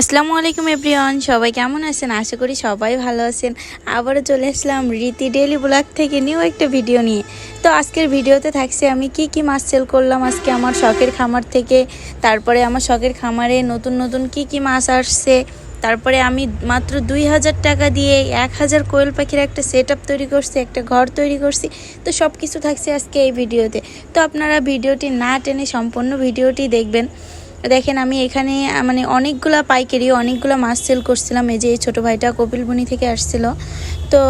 আসসালামু আলাইকুম এভরিওয়ান, সবাই কেমন আছেন? আশা করি সবাই ভালো আছেন। আবারও চলে আসলাম রীতি ডেলি ব্লগ থেকে নিউ একটা ভিডিও নিয়ে। তো আজকের ভিডিওতে থাকছে আমি কি কি মাছ সেল করলাম আজকে আমার শখের খামার থেকে। তারপরে আমার শখের খামারে নতুন নতুন কি কি মাছ আসছে। তারপরে আমি মাত্র দুই হাজার টাকা দিয়ে এক হাজার কোয়েল পাখির একটা সেট তৈরি করছি, একটা ঘর তৈরি করছি। তো সব কিছু থাকছে আজকে এই ভিডিওতে। তো আপনারা ভিডিওটি না টেনে সম্পূর্ণ ভিডিওটি দেখবেন। দেখেন, আমি এখানে মানে অনেকগুলো পাইকারি, অনেকগুলো মাছ সেল করছিলাম। এই যে এই ছোটো ভাইটা কপিলবনি থেকে আসছিল। তো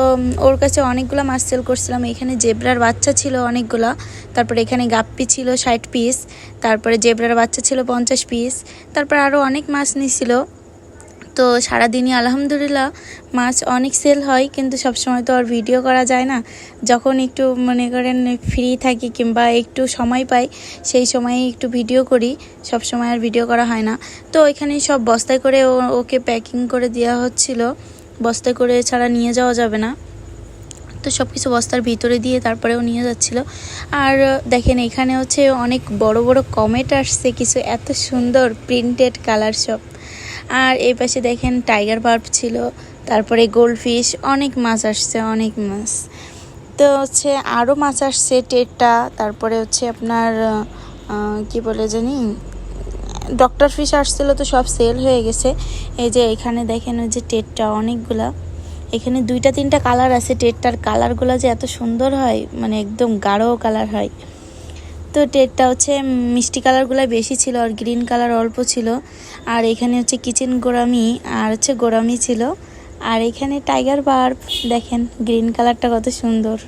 ওর কাছে অনেকগুলো মাছ সেল করছিলাম। এখানে জেব্রার বাচ্চা ছিল অনেকগুলো। তারপরে এখানে গাপ্পি ছিল ষাট পিস তারপরে জেব্রার বাচ্চা ছিল পঞ্চাশ পিস তারপর আরও অনেক মাছ নিছিল। তো সারাদিনই আলহামদুলিল্লাহ, মাছ অনেক সেল হয়, কিন্তু সবসময় তো আর ভিডিও করা যায় না। যখন একটু মনে করেন ফ্রি থাকি কিংবা একটু সময় পাই, সেই সময়ে একটু ভিডিও করি সব সময় আর ভিডিও করা হয় না। তো ওইখানে সব বস্তায় করে ওকে প্যাকিং করে দেওয়া হচ্ছিল। বস্তায় করে ছাড়া নিয়ে যাওয়া যাবে না। তো সব কিছু বস্তার ভিতরে দিয়ে তারপরেও নিয়ে যাচ্ছিল। আর দেখেন এখানে হচ্ছে অনেক বড় বড় কমেট আসছে, কিছু এত সুন্দর প্রিন্টেড কালার সব। আর এই পাশে দেখেন টাইগার বার্ব ছিল, তারপরে গোল্ডফিশ অনেক মাছ আসছে, অনেক মাছ। তো হচ্ছে আরও মাছ আসছে টেটটা, তারপরে হচ্ছে আপনার কি বলে জানি ডক্টর ফিশ আসছিল তো সব সেল হয়ে গেছে। এই যে এখানে দেখেন ওই যে টেটটা, অনেকগুলা। এখানে দুইটা তিনটা কালার আছে, টেটটার কালারগুলো যে এত সুন্দর হয় মানে একদম গাঢ় কালার হয়। তো টেটটা হচ্ছে মিষ্টি কালারগুলো বেশি ছিল আর গ্রিন কালার অল্প ছিল। আর এখানে হচ্ছে কিচেন গোরামি আর হচ্ছে গোরামি ছিল। আর এখানে টাইগার বার্ব দেখেন গ্রিন কালারটা কত সুন্দর।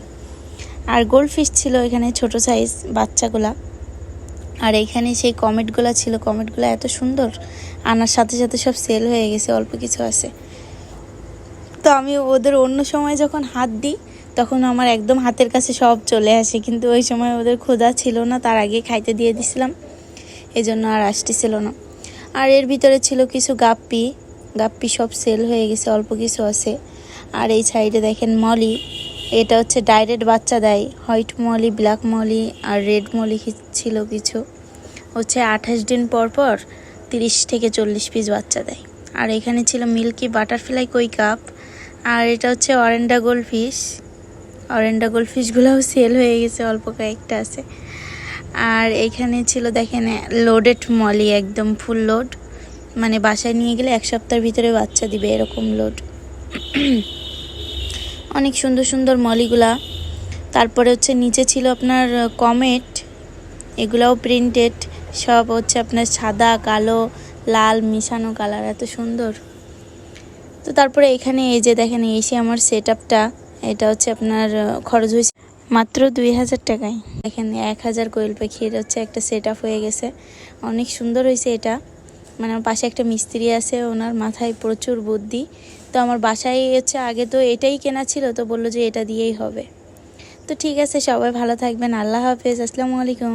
আর গোল্ড ফিশ ছিল এখানে ছোট সাইজ বাচ্চাগুলা। আর এখানে সেই কমেটগুলো ছিল, কমেটগুলো এত সুন্দর। আনার সাথে সাথে সব সেল হয়ে গেছে, অল্প কিছু আছে। তো আমি ওদের অন্য সময় যখন হাত দিই তখন আমার একদম হাতের কাছে সব চলে আসে, কিন্তু ওই সময় ওদের ক্ষুধা ছিল না, তার আগে খাইতে দিয়ে দিছিলাম। এই জন্য আর আসতেছিল না। আর এর ভিতরে ছিল কিছু গাপ্পি। গাপ্পি সব সেল হয়ে গেছে, অল্প কিছু আছে। আর এই সাইডে দেখেন মলি। এটা হচ্ছে ডাইরেক্ট বাচ্চা দেয়। হোয়াইট মলি ব্ল্যাক মলি আর রেড মলি ছিল কিছু। হচ্ছে আঠাশ দিন পর পর তিরিশ থেকে চল্লিশ পিস বাচ্চা দেয়। আর এখানে ছিল মিল্কি বাটারফ্লাই কই কাপ আর এটা হচ্ছে oranda gold fish oranda gold ফিশগুলোও sale হয়ে গেছে, অল্প কয়েকটা আছে। আর এখানে ছিল, দেখেন লোডেড মলি একদম ফুল লোড মানে বাসায় নিয়ে গেলে এক সপ্তাহের ভিতরে বাচ্চা দিবে এরকম লোড অনেক সুন্দর সুন্দর মলিগুলা তারপরে হচ্ছে নিচে ছিল আপনার কমেট এগুলাও প্রিন্টেড সব হচ্ছে আপনার সাদা, কালো, লাল, মিশানো কালার এত সুন্দর। তো তারপরে এখানে এই যে দেখেন এসে আমার সেট আপটা এটা হচ্ছে আপনার খরচ হয়েছে মাত্র দুই হাজার টাকায়। দেখেন এক হাজার কোয়েল পাখির হচ্ছে একটা সেট আপ হয়ে গেছে। অনেক সুন্দর হয়েছে এটা। মানে আমার পাশে একটা মিস্ত্রি আছে, ওনার মাথায় প্রচুর বুদ্ধি। তো আমার বাসায় হচ্ছে আগে তো এটাই কেনা ছিল, তো বলল যে এটা দিয়েই হবে। তো ঠিক আছে, সবাই ভালো থাকবেন, আল্লাহ হাফেজ, আসসালামু আলাইকুম।